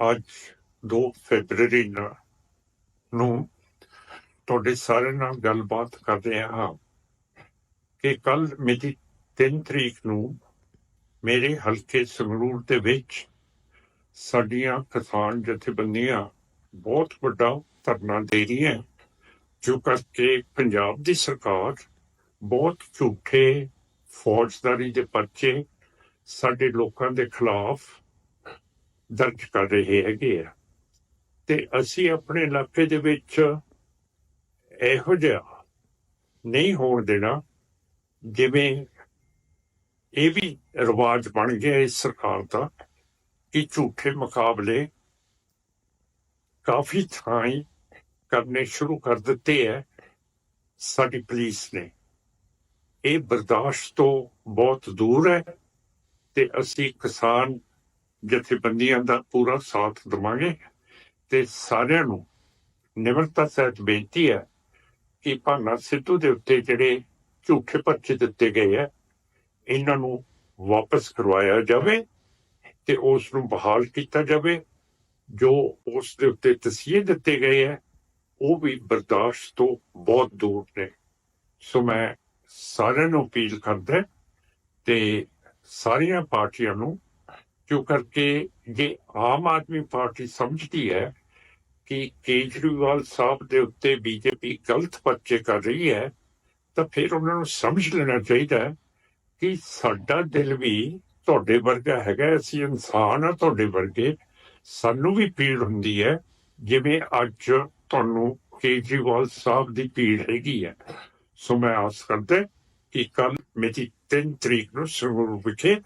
ਅੱਜ 2 ਫੈਬਰਰੀ ਨੂੰ ਤੁਹਾਡੇ ਸਾਰਿਆਂ ਨਾਲ ਗੱਲਬਾਤ ਕਰ ਰਿਹਾ ਹਾਂ ਕਿ ਕੱਲ ਮੇਰੀ 3 ਤਰੀਕ ਨੂੰ ਮੇਰੇ ਹਲਕੇ ਸੰਗਰੂਰ ਦੇ ਵਿੱਚ ਸਾਡੀਆਂ ਕਿਸਾਨ ਜਥੇਬੰਦੀਆਂ ਬਹੁਤ ਵੱਡਾ ਧਰਨਾ ਦੇ ਰਹੀਆਂ, ਜੋ ਕਰਕੇ ਪੰਜਾਬ ਦੀ ਸਰਕਾਰ ਬਹੁਤ ਝੂਠੇ ਫੌਜਦਾਰੀ ਦੇ ਪਰਚੇ ਸਾਡੇ ਲੋਕਾਂ ਦੇ ਖਿਲਾਫ ਦਰਜ ਕਰ ਰਹੇ ਹੈਗੇ ਆ। ਤੇ ਅਸੀਂ ਆਪਣੇ ਇਲਾਕੇ ਦੇ ਵਿੱਚ ਇਹੋ ਜਿਹਾ ਨਹੀਂ ਹੋਣ ਦੇਣਾ, ਜਿਵੇਂ ਇਹ ਵੀ ਰਿਵਾਜ ਬਣ ਗਿਆ ਇਸ ਸਰਕਾਰ ਦਾ ਕਿ ਝੂਠੇ ਮੁਕਾਬਲੇ ਕਾਫੀ ਥਾਂ ਕਰਨੇ ਸ਼ੁਰੂ ਕਰ ਦਿੱਤੇ ਹੈ ਸਾਡੀ ਪੁਲਿਸ ਨੇ। ਇਹ ਬਰਦਾਸ਼ਤ ਤੋਂ ਬਹੁਤ ਦੂਰ ਹੈ ਤੇ ਅਸੀਂ ਕਿਸਾਨ ਜਥੇਬੰਦੀਆਂ ਦਾ ਪੂਰਾ ਸਾਥ ਦੇਵਾਂਗੇ ਤੇ ਸਾਰਿਆਂ ਨੂੰ ਨਿਮਰਤਾ ਸਹਿਤ ਬੇਨਤੀ ਹੈ ਕਿ ਭਾਨਾ ਸਿੱਧੂ ਦੇ ਉੱਤੇ ਜਿਹੜੇ ਝੂਠੇ ਪਰਚੇ ਦਿੱਤੇ ਗਏ ਹੈ, ਇਹਨਾਂ ਨੂੰ ਵਾਪਸ ਕਰਵਾਇਆ ਜਾਵੇ ਤੇ ਉਸ ਨੂੰ ਬਹਾਲ ਕੀਤਾ ਜਾਵੇ। ਜੋ ਉਸ ਦੇ ਉੱਤੇ ਤਸੀਹੇ ਦਿੱਤੇ ਗਏ ਹੈ, ਉਹ ਵੀ ਬਰਦਾਸ਼ਤ ਤੋਂ ਬਹੁਤ ਦੂਰ ਨੇ। ਸੋ ਮੈਂ ਸਾਰਿਆਂ ਨੂੰ ਅਪੀਲ ਕਰਦਾ ਤੇ ਸਾਰੀਆਂ ਪਾਰਟੀਆਂ ਨੂੰ ਕਿਉਂ ਕਰਕੇ ਜੇ ਆਮ ਆਦਮੀ ਪਾਰਟੀ ਸਮਝਦੀ ਹੈ ਕਿ ਕੇਜਰੀਵਾਲ ਸਾਹਿਬ ਦੇ ਉੱਤੇ ਬੀਜੇਪੀ ਗਲਤ ਪਰਚੇ ਕਰ ਰਹੀ ਹੈ, ਤਾਂ ਫਿਰ ਉਹਨਾਂ ਨੂੰ ਸਮਝ ਲੈਣਾ ਚਾਹੀਦਾ ਹੈ ਕਿ ਸਾਡਾ ਦਿਲ ਵੀ ਤੁਹਾਡੇ ਵਰਗਾ ਹੈਗਾ ਅਸੀਂ ਇਨਸਾਨ ਆ ਤੁਹਾਡੇ ਵਰਗੇ। ਸਾਨੂੰ ਵੀ ਪੀੜ ਹੁੰਦੀ ਹੈ, ਜਿਵੇਂ ਅੱਜ ਤੁਹਾਨੂੰ ਕੇਜਰੀਵਾਲ ਸਾਹਿਬ ਦੀ ਪੀੜ ਹੈਗੀ ਹੈ। ਸੋ ਮੈਂ ਆਸ ਕਰਦਾ ਕਿ ਕੱਲ ਮੇਰੀ 3 ਤਰੀਕ ਨੂੰ ਸੰਗਰੂਰ ਵਿਖੇ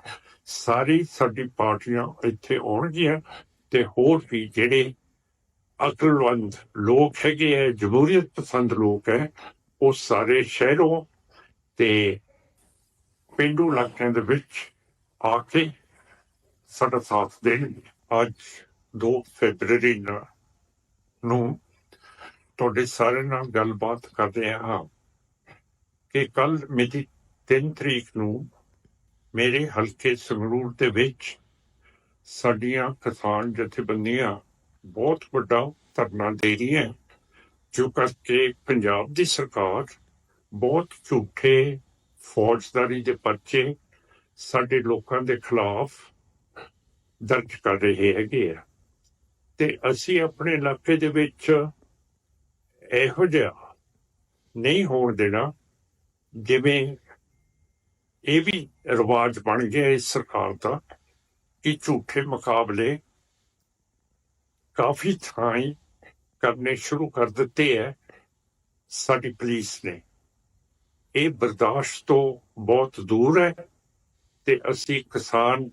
ਸਾਰੀ ਸਾਡੀ ਪਾਰਟੀਆਂ ਇੱਥੇ ਆਉਣਗੀਆਂ ਤੇ ਹੋਰ ਵੀ ਜਿਹੜੇ ਅਕਲਵੰਦ ਲੋਕ ਹੈਗੇ ਹੈ ਜਮਹੂਰੀਅਤ ਪਸੰਦ ਲੋਕ ਹੈ ਉਹ ਸਾਰੇ ਸ਼ਹਿਰੋਂ ਤੇ ਪਿੰਡੂ ਇਲਾਕਿਆਂ ਦੇ ਵਿੱਚ ਆ ਕੇ ਸਾਡਾ ਸਾਥ ਦੇਣਗੇ। ਅੱਜ 2 ਫਰਵਰੀ ਨੂੰ ਤੁਹਾਡੇ ਸਾਰਿਆਂ ਨਾਲ ਗੱਲਬਾਤ ਕਰ ਰਿਹਾ ਹਾਂ ਕਿ ਕੱਲ ਮਿਤੀ 3 ਤਰੀਕ ਨੂੰ ਮੇਰੇ ਹਲਕੇ ਸੰਗਰੂਰ ਦੇ ਵਿੱਚ ਸਾਡੀਆਂ ਕਿਸਾਨ ਜਥੇਬੰਦੀਆਂ ਬਹੁਤ ਵੱਡਾ ਧਰਨਾ ਦੇ ਰਹੀਆਂ ਜੋ ਕਰਕੇ ਪੰਜਾਬ ਦੀ ਸਰਕਾਰ ਬਹੁਤ ਝੂਠੇ ਫੌਜਦਾਰੀ ਦੇ ਪਰਚੇ ਸਾਡੇ ਲੋਕਾਂ ਦੇ ਖਿਲਾਫ ਦਰਜ ਕਰ ਰਹੇ ਹੈਗੇ ਆ। ਤੇ ਅਸੀਂ ਆਪਣੇ ਇਲਾਕੇ ਦੇ ਵਿੱਚ ਇਹੋ ਜਿਹਾ ਨਹੀਂ ਹੋਣ ਦੇਣਾ, ਜਿਵੇਂ ਇਹ ਵੀ ਰਿਵਾਜ ਬਣ ਗਿਆ ਇਸ ਸਰਕਾਰ ਦਾ ਕਿ ਝੂਠੇ ਮੁਕਾਬਲੇ ਕਾਫੀ ਥਾਂ ਕਰਨੇ ਸ਼ੁਰੂ ਕਰ ਦਿੱਤੇ ਹੈ ਸਾਡੀ ਪੁਲਿਸ ਨੇ। ਇਹ ਬਰਦਾਸ਼ਤ ਤੋਂ ਬਹੁਤ ਦੂਰ ਹੈ ਤੇ ਅਸੀਂ ਕਿਸਾਨ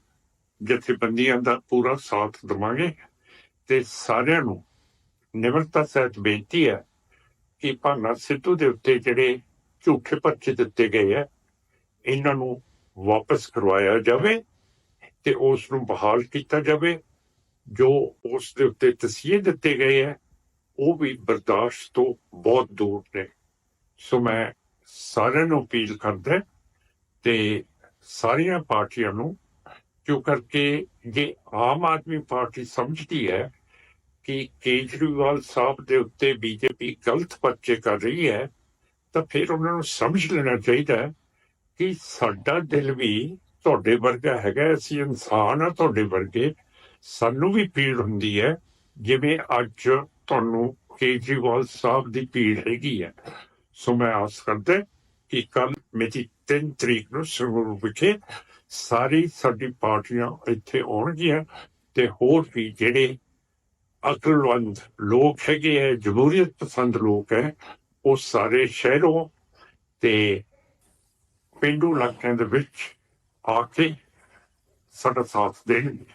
ਜਥੇਬੰਦੀਆਂ ਦਾ ਪੂਰਾ ਸਾਥ ਦੇਵਾਂਗੇ ਤੇ ਸਾਰਿਆਂ ਨੂੰ ਨਿਮਰਤਾ ਸਹਿਤ ਬੇਨਤੀ ਹੈ ਕਿ ਭਾਨਾ ਸਿੱਧੂ ਦੇ ਉੱਤੇ ਜਿਹੜੇ ਝੂਠੇ ਪਰਚੇ ਦਿੱਤੇ ਗਏ ਹੈ ਇਹਨਾਂ ਨੂੰ ਵਾਪਸ ਕਰਵਾਇਆ ਜਾਵੇ ਤੇ ਉਸ ਨੂੰ ਬਹਾਲ ਕੀਤਾ ਜਾਵੇ। ਜੋ ਉਸ ਦੇ ਉੱਤੇ ਤਸੀਹੇ ਦਿੱਤੇ ਗਏ ਹੈ, ਉਹ ਵੀ ਬਰਦਾਸ਼ਤ ਤੋਂ ਬਹੁਤ ਦੂਰ ਨੇ। ਸੋ ਮੈਂ ਸਾਰਿਆਂ ਨੂੰ ਅਪੀਲ ਕਰਦਾ ਤੇ ਸਾਰੀਆਂ ਪਾਰਟੀਆਂ ਨੂੰ ਕਿਉਂ ਕਰਕੇ ਜੇ ਆਮ ਆਦਮੀ ਪਾਰਟੀ ਸਮਝਦੀ ਹੈ ਕਿ ਕੇਜਰੀਵਾਲ ਸਾਹਿਬ ਦੇ ਉੱਤੇ ਬੀਜੇਪੀ ਗਲਤ ਪਰਚੇ ਕਰ ਰਹੀ ਹੈ, ਤਾਂ ਫਿਰ ਉਹਨਾਂ ਨੂੰ ਸਮਝ ਲੈਣਾ ਚਾਹੀਦਾ ਹੈ ਕਿ ਸਾਡਾ ਦਿਲ ਵੀ ਤੁਹਾਡੇ ਵਰਗਾ ਹੈਗਾ ਅਸੀਂ ਇਨਸਾਨ ਆ ਤੁਹਾਡੇ ਵਰਗੇ। ਸਾਨੂੰ ਵੀ ਪੀੜ ਹੁੰਦੀ ਹੈ। ਜਿਵੇਂ ਅੱਜ ਤੁਹਾਨੂੰ ਕੇਜਰੀਵਾਲ ਸਾਹਿਬ ਦੀ ਪੀੜ ਹੈਗੀ ਹੈ। ਸੋ ਮੈਂ ਆਸ ਕਰਦਾ ਕਿ ਕੱਲ ਮੇਰੀ 3 ਤਰੀਕ ਨੂੰ ਸੰਗਰੂਰ ਵਿਖੇ ਸਾਰੀ ਸਾਡੀ ਪਾਰਟੀਆਂ ਇੱਥੇ ਆਉਣਗੀਆਂ ਤੇ ਹੋਰ ਵੀ ਜਿਹੜੇ ਅਕਲਵੰਦ ਲੋਕ ਹੈਗੇ ਹੈ ਜਮਹੂਰੀਅਤ ਪਸੰਦ ਲੋਕ ਹੈ, ਉਹ ਸਾਰੇ ਸ਼ਹਿਰੋਂ ਤੇ ਪੇਂਡੂ ਇਲਾਕਿਆਂ ਦੇ ਵਿੱਚ ਆ ਕੇ ਸਾਡਾ ਸਾਥ ਦੇਣਗੇ।